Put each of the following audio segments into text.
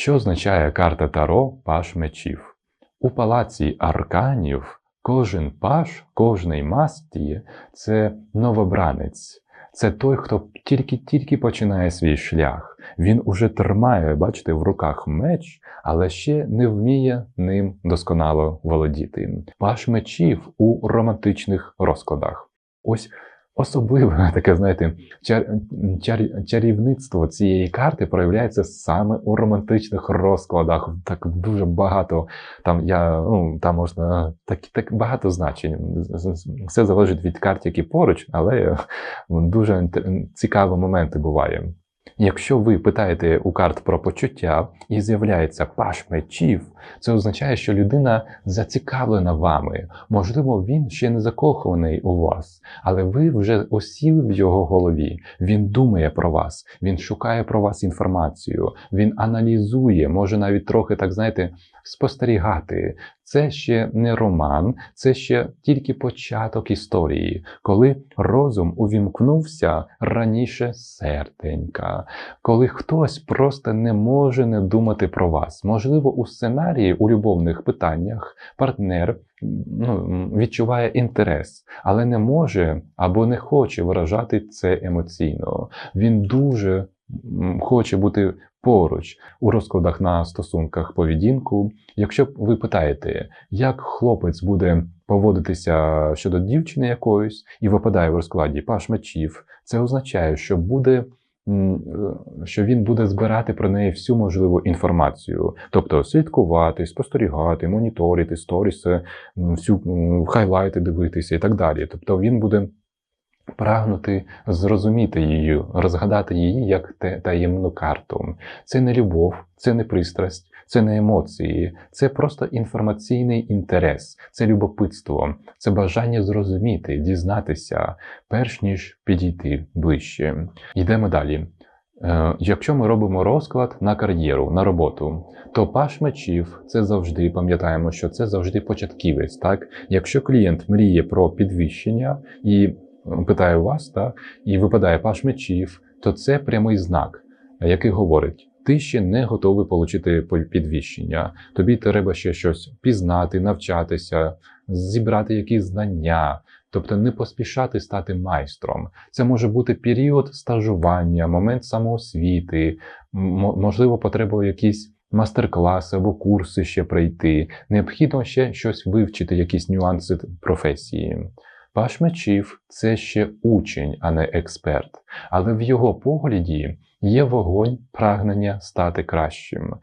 Що означає карта Таро Паш мечів? У палаці арканів кожен паш, кожний масті це новобранець. Це той, хто тільки-тільки починає свій шлях. Він уже тримає, бачите, в руках меч, але ще не вміє ним досконало володіти. Паш мечів у романтичних розкладах. Ось Особливе таке, знаєте, чар, чар, чарівництво цієї карти проявляється саме у романтичних розкладах. Так дуже багато там я ну там можна так так багато значень. Все залежить від карт, які поруч, але дуже цікаві моменти бувають. Якщо ви питаєте у карт про почуття і з'являється паш мечів, це означає, що людина зацікавлена вами. Можливо, він ще не закоханий у вас, але ви вже осіли в його голові. Він думає про вас, він шукає про вас інформацію, він аналізує, може навіть трохи так знаєте, спостерігати. Це ще не роман, це ще тільки початок історії, коли розум увімкнувся раніше серденька, коли хтось просто не може не думати про вас. Можливо, у сценарії у любовних питаннях партнер ну, відчуває інтерес, але не може або не хоче виражати це емоційно. Він дуже хоче бути поруч у розкладах на стосунках поведінку. Якщо ви питаєте, як хлопець буде поводитися щодо дівчини якоїсь і випадає в розкладі паш мечів, це означає, що буде. Е, що він буде збирати про неї всю можливу інформацію, тобто слідкувати, спостерігати, моніторити, сторіси, всю хайлайти дивитися і так далі. Тобто він буде прагнути зрозуміти її, розгадати її як таємну карту. Це не любов, це не пристрасть, це не емоції, це просто інформаційний інтерес, це любопитство, це бажання зрозуміти, дізнатися, перш ніж підійти ближче. Йдемо далі. Е, якщо ми робимо розклад на кар'єру, на роботу, то паш мечів це завжди пам'ятаємо, що це завжди початківець. Так, якщо клієнт мріє про підвищення і питає вас, так, і випадає паш мечів, то це прямий знак, який говорить: ти ще не готовий отримати підвищення. Тобі треба ще щось пізнати, навчатися, зібрати якісь знання. Тобто не поспішати стати майстром. Це може бути період стажування, момент самоосвіти, можливо, потреба якісь мастер-класи або курси ще пройти. Необхідно ще щось вивчити, якісь нюанси професії. Паш мечів це ще учень, а не експерт, але в його погляді є вогонь прагнення стати кращим.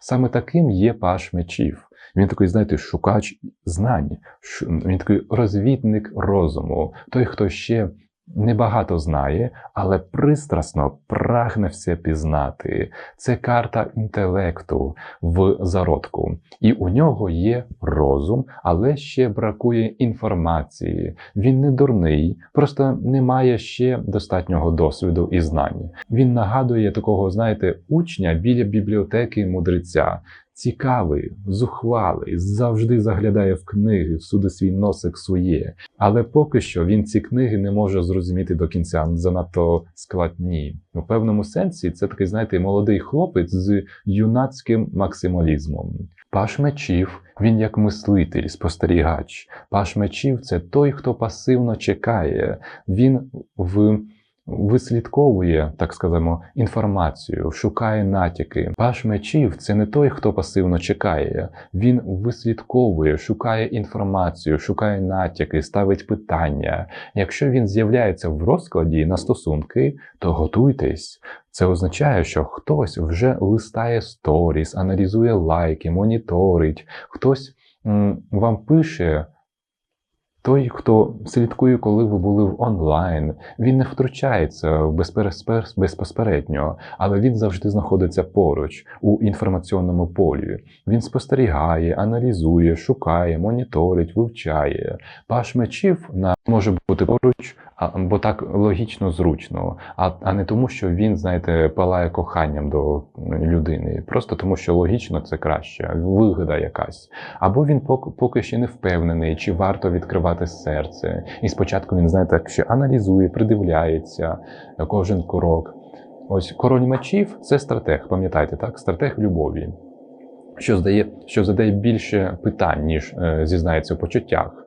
Саме таким є паш мечів. Він такий, знаєте, шукач знань, він такий розвідник розуму, той, хто ще небагато знає, але пристрасно прагне все пізнати. Це карта інтелекту в зародку. І у нього є розум, але ще бракує інформації. Він не дурний, просто не має ще достатнього досвіду і знань. Він нагадує такого, знаєте, учня біля бібліотеки мудреця цікавий, зухвалий, завжди заглядає в книги, всюди свій носик своє. Але поки що він ці книги не може зрозуміти до кінця, занадто складні. У певному сенсі це такий, знаєте, молодий хлопець з юнацьким максималізмом. Паш мечів, він як мислитель, спостерігач. Паш мечів це той, хто пасивно чекає. Він в вислідковує, так скажемо, інформацію, шукає натяки. Паш мечів це не той, хто пасивно чекає. Він вислідковує, шукає інформацію, шукає натяки, ставить питання. Якщо він з'являється в розкладі на стосунки, то готуйтесь. Це означає, що хтось вже листає сторіс, аналізує лайки, моніторить, хтось м, вам пише. Той, хто слідкує, коли ви були в онлайн, він не втручається безпосередньо, але він завжди знаходиться поруч у інформаційному полі. Він спостерігає, аналізує, шукає, моніторить, вивчає. Паш мечів на може бути поруч, бо так логічно зручно, а а не тому, що він, знаєте, палає коханням до людини, просто тому, що логічно це краще, вигода якась. Або він поки, ще не впевнений, чи варто відкривати серце. І спочатку він, знаєте, ще аналізує, придивляється кожен крок. Ось король мечів це стратег, пам'ятаєте, так? Стратег любові, що задає, що задає більше питань, ніж е, зізнається в почуттях.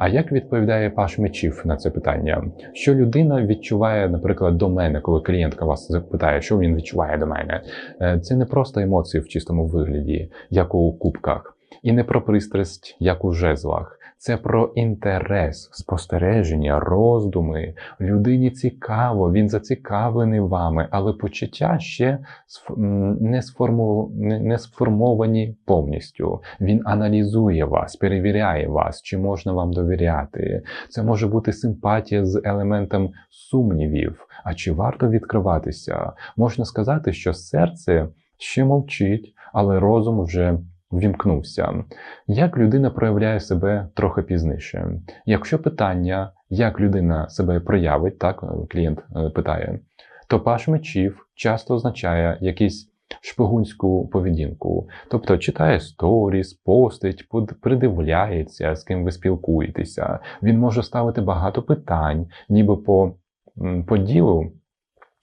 А як відповідає паш мечів на це питання? Що людина відчуває, наприклад, до мене, коли клієнтка вас запитає, що він відчуває до мене? Е, Це не просто емоції в чистому вигляді, як у кубках, і не про пристрасть, як у жезлах. Це про інтерес, спостереження, роздуми. Людині цікаво, він зацікавлений вами, але почуття ще не, сформовані повністю. Він аналізує вас, перевіряє вас, чи можна вам довіряти. Це може бути симпатія з елементом сумнівів. А чи варто відкриватися? Можна сказати, що серце ще мовчить, але розум вже ввімкнувся. Як людина проявляє себе трохи пізніше? Якщо питання, як людина себе проявить, так клієнт е, питає, то паш мечів часто означає якісь шпигунську поведінку, тобто читає сторіс, постить, придивляється, з ким ви спілкуєтеся. Він може ставити багато питань, ніби по, по ділу.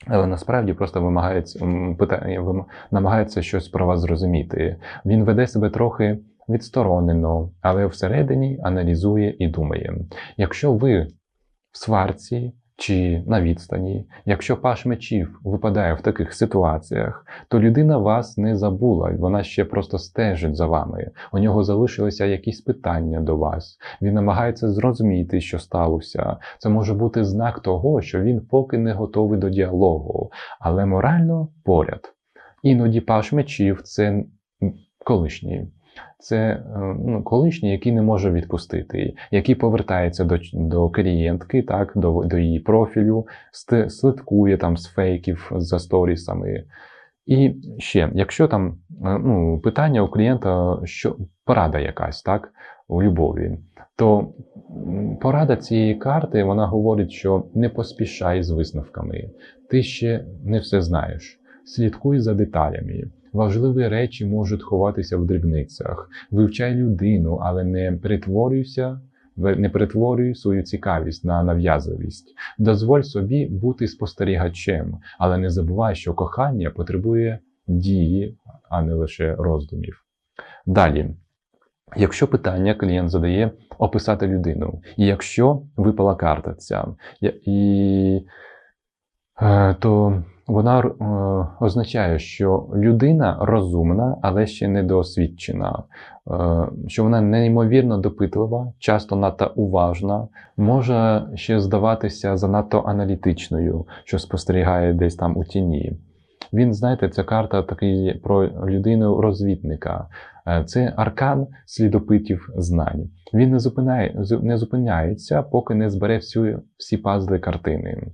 Але насправді просто вимагається, питання, намагається щось про вас зрозуміти. Він веде себе трохи відсторонено, але всередині аналізує і думає. Якщо ви в сварці чи на відстані, якщо паш мечів випадає в таких ситуаціях, то людина вас не забула, вона ще просто стежить за вами. У нього залишилися якісь питання до вас. Він намагається зрозуміти, що сталося. Це може бути знак того, що він поки не готовий до діалогу, але морально поряд. Іноді паш мечів це колишній. Це е, ну, колишній, який не може відпустити, який повертається до, до клієнтки, так, до, до її профілю, слідкує там з фейків за сторісами. І ще, якщо там е, ну, питання у клієнта, що порада якась, так, у любові, то порада цієї карти вона говорить, що не поспішай з висновками. Ти ще не все знаєш. Слідкуй за деталями. Важливі речі можуть ховатися в дрібницях. Вивчай людину, але не перетворюйся, не перетворюй свою цікавість на нав'язливість. Дозволь собі бути спостерігачем, але не забувай, що кохання потребує дії, а не лише роздумів. Далі. Якщо питання клієнт задає описати людину, і якщо випала карта ця, і, е, то вона е, означає, що людина розумна, але ще недосвідчена, е, що вона неймовірно допитлива, часто надто уважна, може ще здаватися занадто аналітичною, що спостерігає десь там у тіні. Він, знаєте, ця карта такий про людину розвідника. Е, Це аркан слідопитів знань. Він не, зупиняє, не зупиняється, поки не збере всю, всі пазли картини.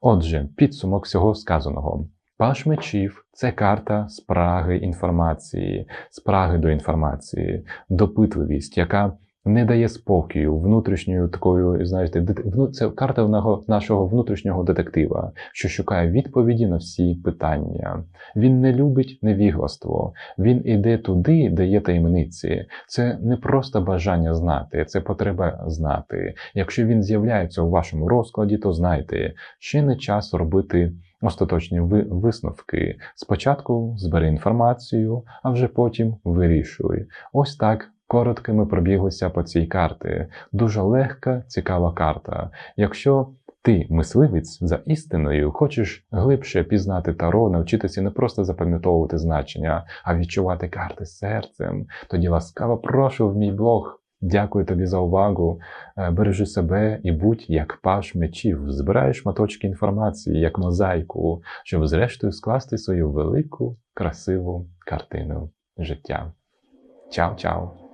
Отже, підсумок всього сказаного. Паш мечів це карта спраги інформації, спраги до інформації, допитливість, яка не дає спокою внутрішньою такою, знаєте, це карта нашого внутрішнього детектива, що шукає відповіді на всі питання. Він не любить невігластво, він іде туди, де є таємниці. Це не просто бажання знати, це потреба знати. Якщо він з'являється у вашому розкладі, то знайте, ще не час робити остаточні ви- висновки. Спочатку збери інформацію, а вже потім вирішуй. Ось так. Коротко ми пробіглися по цій карті. Дуже легка, цікава карта. Якщо ти, мисливець, за істиною, хочеш глибше пізнати таро, навчитися не просто запам'ятовувати значення, а відчувати карти серцем, тоді ласкаво прошу в мій блог. Дякую тобі за увагу. Е, Бережи себе і будь як паш мечів. Збирай шматочки інформації, як мозаїку, щоб зрештою скласти свою велику, красиву картину життя. Чао-чао!